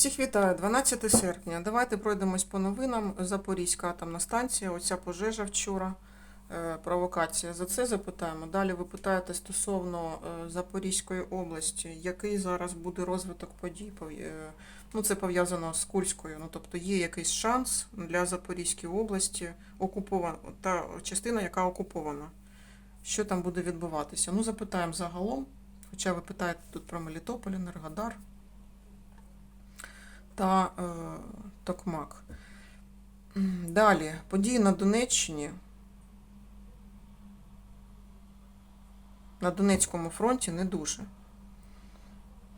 Всіх вітаю, 12 серпня. Давайте пройдемось по новинам. Запорізька атомна станція, оця пожежа вчора, е, провокація. За це запитаємо. Далі ви питаєте стосовно е, Запорізької області, який зараз буде розвиток подій. Е, Ну, це пов'язано з Курською. Ну, тобто є якийсь шанс для Запорізької області окупована та частина, яка окупована. Що там буде відбуватися? Ну, запитаємо загалом. Хоча ви питаєте тут про Мелітополь, Енергодар та е, Токмак. Далі, події на Донеччині. На Донецькому фронті не дуже.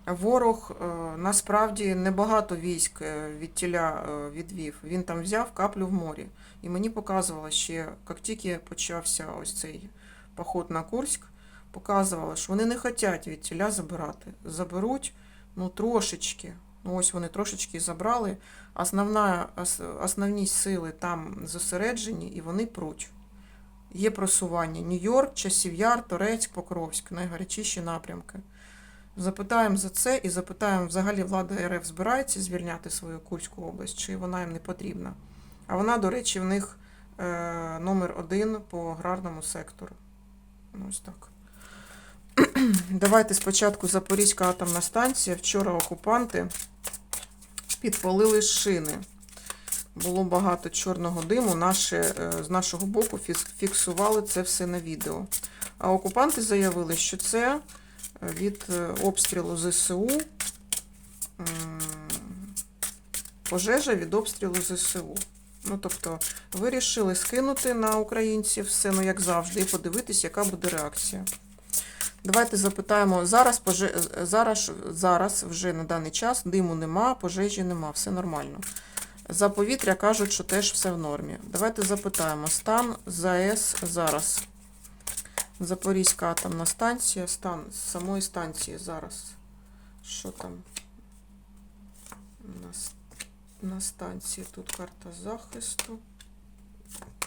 Ворог е, насправді небагато військ е, від тіля е, відвів. Він там взяв каплю в морі. І мені показувало ще, як тільки почався ось цей поход на Курськ, показувало, що вони не хочуть від тіля забирати. Заберуть ну, трошечки. Ну, ось вони трошечки забрали. Основна, основні сили там зосереджені і вони пруть. Є просування Нью-Йорк, Часів Яр, Торецьк, Покровськ, найгарячіші напрямки. Запитаємо за це і запитаємо, взагалі влада РФ збирається звільняти свою Курську область, чи вона їм не потрібна. А вона, до речі, в них е, номер один по аграрному сектору. Ну, Ось так. Давайте спочатку Запорізька атомна станція. Вчора окупанти підпалили шини. Було багато чорного диму. Наші, е, з нашого боку фіксували це все на відео. А окупанти заявили, що це е, від е, обстрілу ЗСУ. Пожежа від обстрілу ЗСУ. Ну, тобто, вирішили скинути на українців все, ну як завжди, і подивитись, яка буде реакція. Давайте запитаємо. Зараз, поже... зараз, зараз вже на даний час диму нема, пожежі нема, все нормально. За повітря кажуть, що теж все в нормі. Давайте запитаємо. Стан ЗАЕС зараз. Запорізька атомна станція. Стан самої станції зараз. Що там? На, на станції тут карта захисту.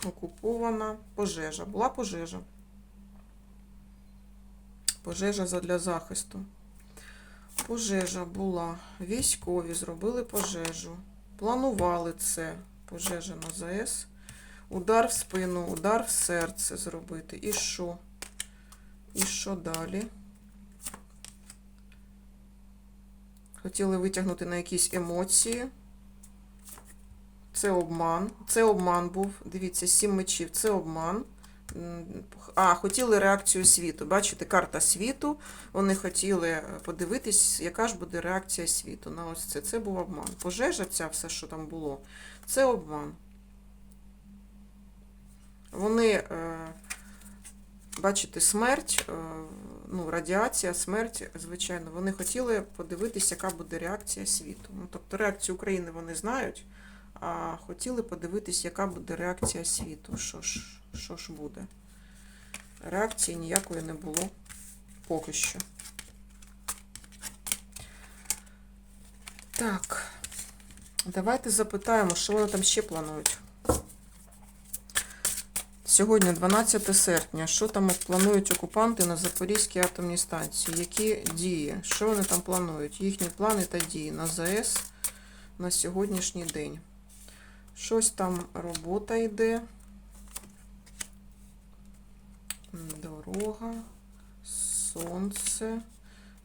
Окупована. Пожежа. Була пожежа. Пожежа задля захисту. Пожежа була. Військові зробили пожежу. Планували це. Пожежа на ЗАЕС. Удар в спину, удар в серце зробити. І що? І що далі? Хотіли витягнути на якісь емоції. Це обман. Це обман був. Дивіться, сім мечів. Це обман. А, хотіли реакцію світу. Бачите, карта світу. Вони хотіли подивитись, яка ж буде реакція світу на ось це. Це був обман. Пожежа, ця все, що там було, це обман. Вони, е, бачите, смерть, е, ну, радіація, смерть, звичайно, вони хотіли подивитись, яка буде реакція світу. Ну, тобто реакцію України вони знають, а хотіли подивитись, яка буде реакція світу. Що ж, що ж буде? Реакції ніякої не було поки що. Так, давайте запитаємо, що вони там ще планують. Сьогодні 12 серпня. Що там планують окупанти на Запорізькій атомній станції? Які дії? Що вони там планують? Їхні плани та дії на ЗАЕС на сьогоднішній день. Щось там робота йде. Дорога, сонце.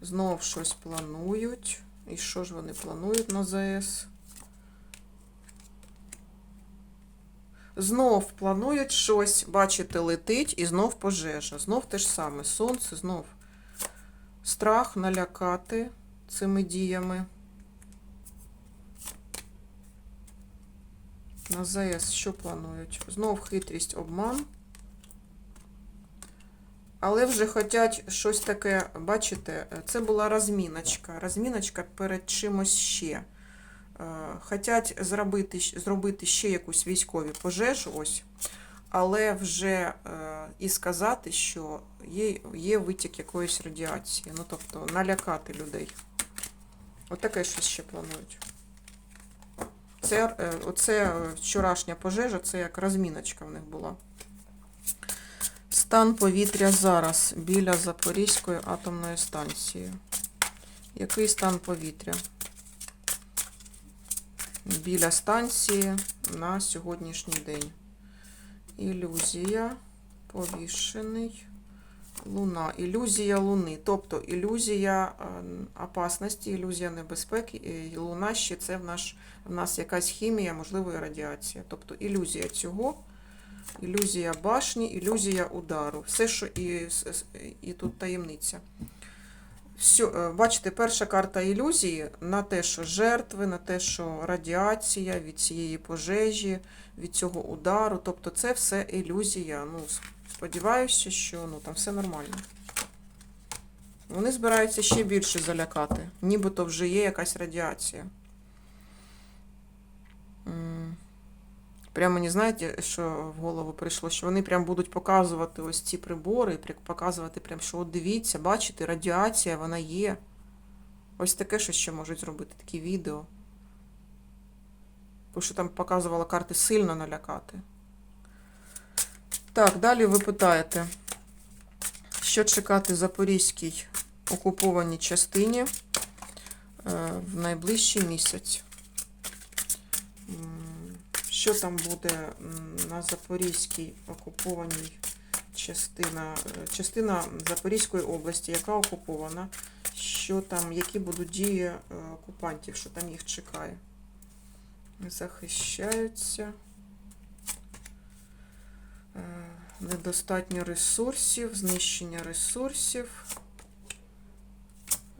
Знов щось планують. І що ж вони планують на ЗАЕС? Знов планують щось, бачите, летить і знов пожежа. Знов те ж саме. Сонце, знов страх налякати цими діями. На ЗАЕС що планують? Знов хитрість, обман. Але вже хочуть щось таке, бачите, це була розміночка. Розміночка перед чимось ще. Е, Хотять зробити, зробити ще якусь військову пожежу, ось, але вже е, і сказати, що є, є витік якоїсь радіації. Ну, тобто налякати людей. Отаке щось ще планують. Це, е, оце е, вчорашня пожежа, це як розміночка в них була. Стан повітря зараз біля Запорізької атомної станції. Який стан повітря? біля станції на сьогоднішній день. Ілюзія, повішений, луна. Ілюзія луни. Тобто ілюзія е, опасності, ілюзія небезпеки. І луна ще це в, наш, в нас якась хімія, можливо, і радіація. Тобто ілюзія цього, ілюзія башні, ілюзія удару. Все, що і, і тут таємниця. Все, бачите, перша карта ілюзії на те, що жертви, на те, що радіація від цієї пожежі, від цього удару. Тобто це все ілюзія. Ну, сподіваюся, що ну, там все нормально. Вони збираються ще більше залякати, нібито вже є якась радіація. Прямо не знаєте, що в голову прийшло, що вони прям будуть показувати ось ці прибори, показувати, прям, що от дивіться, бачите, радіація, вона є. Ось таке що ще можуть зробити, такі відео. Тому що там показувала карти сильно налякати. Так, далі ви питаєте, що чекати Запорізькій окупованій частині е, в найближчий місяць. Що там буде на Запорізькій окупованій частина, е, частина Запорізької області, яка окупована? Що там, які будуть дії е, окупантів, що там їх чекає? Захищаються. Е, Недостатньо ресурсів, знищення ресурсів.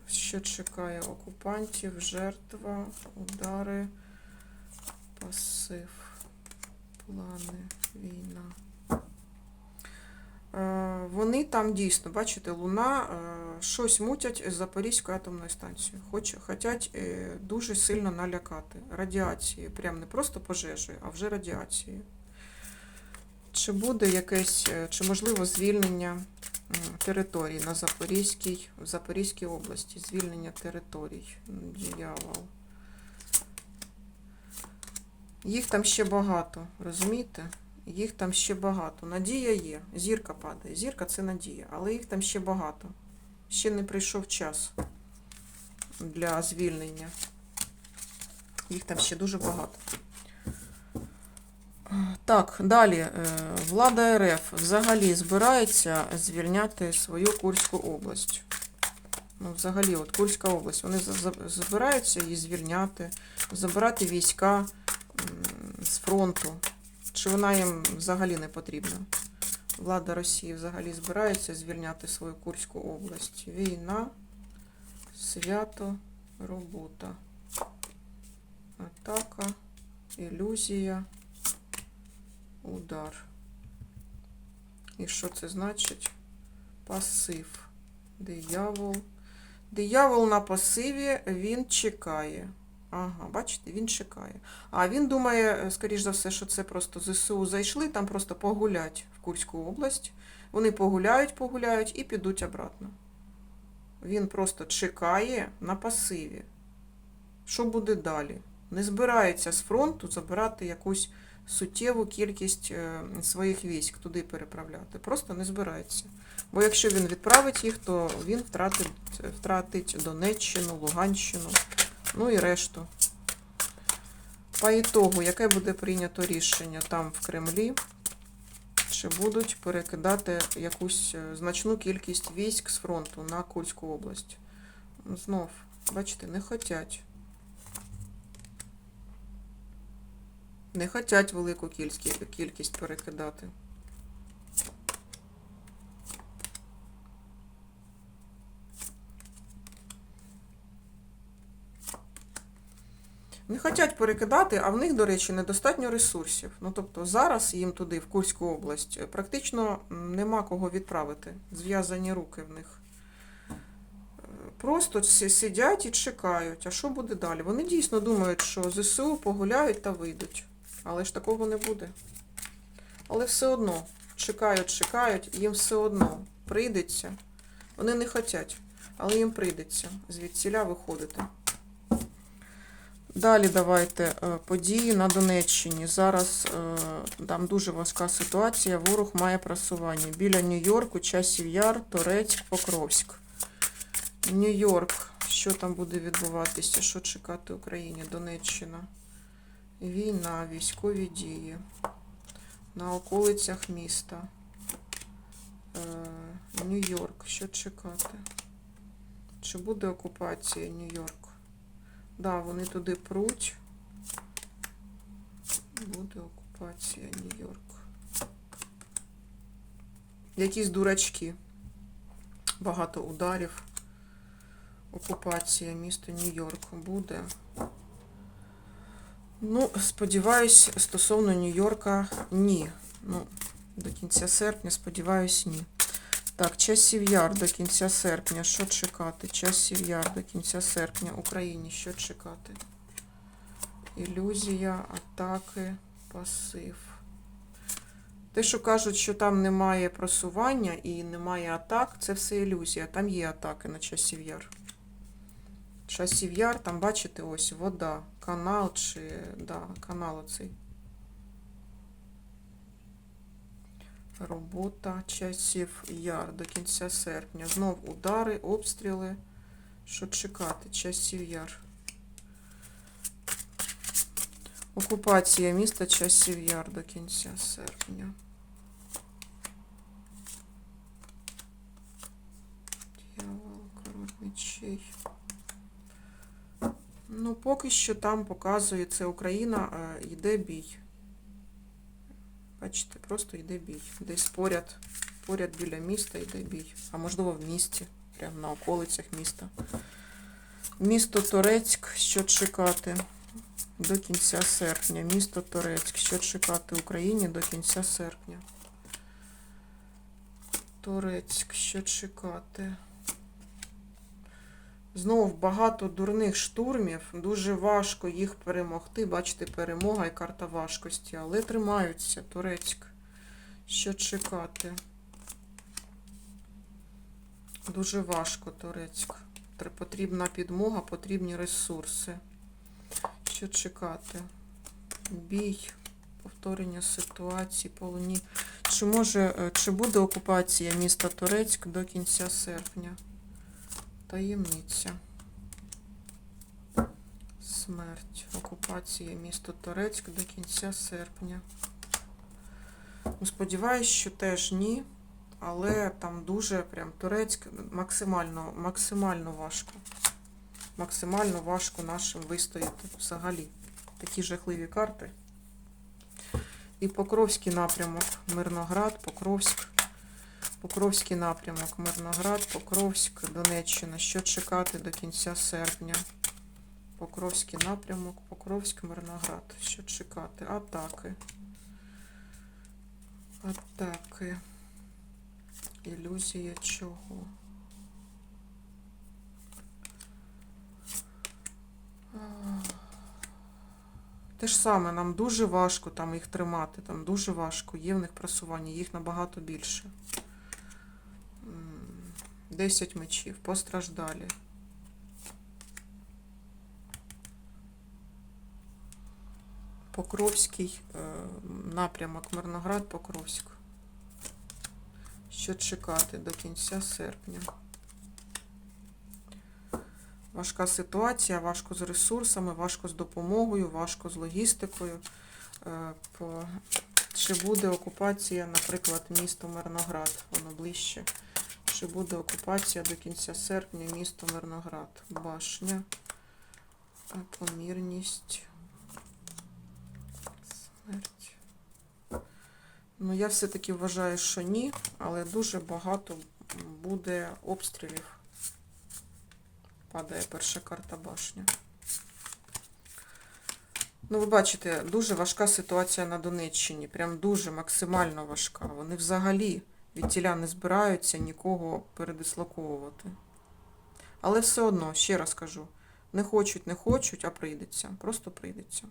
Що чекає окупантів, жертва, удари, пасив, плани, війна. Е, Вони там дійсно, бачите, Луна е, щось мутять з Запорізькою атомною станцією. Хоч, хотять дуже сильно налякати. Радіацією. Прям не просто пожежею, а вже радіацією. Чи буде якесь, е, чи можливо звільнення територій на Запорізькій, в Запорізькій області, звільнення територій. М, Дьявол. Їх там ще багато, розумієте? Їх там ще багато. Надія є. Зірка падає. Зірка це надія, але їх там ще багато. Ще не прийшов час для звільнення. Їх там ще дуже багато. Так, далі. е, Влада РФ взагалі збирається звільняти свою Курську область. Ну, взагалі, от Курська область. Вони збираються її звільняти, забирати війська з фронту. Чи вона їм взагалі не потрібна? Влада Росії взагалі збирається звільняти свою Курську область. Війна, свято, робота, атака, ілюзія, удар. І що це значить? Пасив. Диявол. Диявол на пасиві, він чекає. Ага, бачите, він чекає. А він думає, е, скоріш за все, що це просто ЗСУ зайшли, там просто погулять в Курську область. Вони погуляють, погуляють і підуть обратно. Він просто чекає на пасиві. Що буде далі? Не збирається з фронту забирати якусь суттєву кількість е, своїх військ туди переправляти. Просто не збирається. Бо якщо він відправить їх, то він втратить, втратить Донеччину, Луганщину, ну і решту. По ітогу, яке буде прийнято рішення там в Кремлі, чи будуть перекидати якусь е, значну кількість військ з фронту на Курську область? Знов, бачите, не хотять. Не хотять велику кількість, кількість перекидати. Не хочуть перекидати, а в них, до речі, недостатньо ресурсів. Ну, тобто зараз їм туди, в Курську область, практично нема кого відправити. Зв'язані руки в них. Е, Просто сидять і чекають, а що буде далі? Вони дійсно думають, що ЗСУ погуляють та вийдуть. Але ж такого не буде. Але все одно чекають, чекають, їм все одно прийдеться. Вони не хочуть, але їм прийдеться звідсіля виходити. Далі давайте е, події на Донеччині. Зараз е, там дуже важка ситуація. Ворог має просування. Біля Нью-Йорку, Часів Яр, Торецьк, Покровськ. Нью-Йорк. Що там буде відбуватися? Що чекати Україні? Донеччина. Війна, військові дії. На околицях міста. Е, Нью-Йорк. Що чекати? Чи буде окупація Нью-Йорк? Да, вони туди пруть. Буде окупація Нью-Йорк. Якісь дурачки. Багато ударів. Окупація міста Нью-Йорк буде. Ну, сподіваюсь, стосовно Нью-Йорка ні. Ну, до кінця серпня, сподіваюсь, ні. Так, часів яр до кінця серпня. Що чекати? Часів яр до кінця серпня. Україні що чекати? Ілюзія, атаки, пасив. Те, що кажуть, що там немає просування і немає атак, це все ілюзія. Там є атаки на часів яр. Часів яр, там бачите, ось вода, канал чи да, канал оцей. Робота часів яр до кінця серпня. Знов удари, обстріли. Що чекати? Часів яр. Окупація міста часів яр до кінця серпня. Дьявол, король мечей. Ну, поки що там показує це Україна, е, йде бій. Бачите, просто йде бій. Десь поряд, поряд біля міста йде бій. А можливо в місті, прямо на околицях міста. Місто Торецьк, що чекати до кінця серпня. Місто Торецьк, що чекати Україні до кінця серпня. Торецьк, що чекати. Знову багато дурних штурмів, дуже важко їх перемогти. Бачите, перемога і карта важкості, але тримаються Турецьк. Що чекати? Дуже важко Турецьк. Потрібна підмога, потрібні ресурси. Що чекати? Бій, повторення ситуації, полоні. Чи може, е, чи буде окупація міста Турецьк до кінця серпня? Таємниця. Смерть. Окупація міста Торецьк до кінця серпня. Ну, сподіваюсь, що теж ні. Але там дуже прям Турецьк максимально, максимально важко. Максимально важко нашим вистояти взагалі. Такі жахливі карти. І Покровський напрямок. Мирноград, Покровськ. Покровський напрямок, Мирноград, Покровськ, Донеччина. Що чекати до кінця серпня? Покровський напрямок, Покровськ, Мирноград. Що чекати? Атаки. Атаки. Ілюзія чого? Те ж саме, нам дуже важко там їх тримати, там дуже важко, є в них просування, їх набагато більше. М, 10 мечів, постраждалі. Покровський е, напрямок, Мирноград, Покровськ. Що чекати до кінця серпня? Важка ситуація, важко з ресурсами, важко з допомогою, важко з логістикою. Е, Чи буде окупація, наприклад, місто Мирноград, воно ближче. Чи буде окупація до кінця серпня місто Мирноград? Башня, помірність, смерть. Ну, я все-таки вважаю, що ні, але дуже багато буде обстрілів. Падає перша карта башня. Ну, ви бачите, дуже важка ситуація на Донеччині. Прям дуже максимально важка. Вони взагалі від тіля не збираються нікого передислоковувати. Але все одно, ще раз кажу, не хочуть, не хочуть, а прийдеться. Просто прийдеться.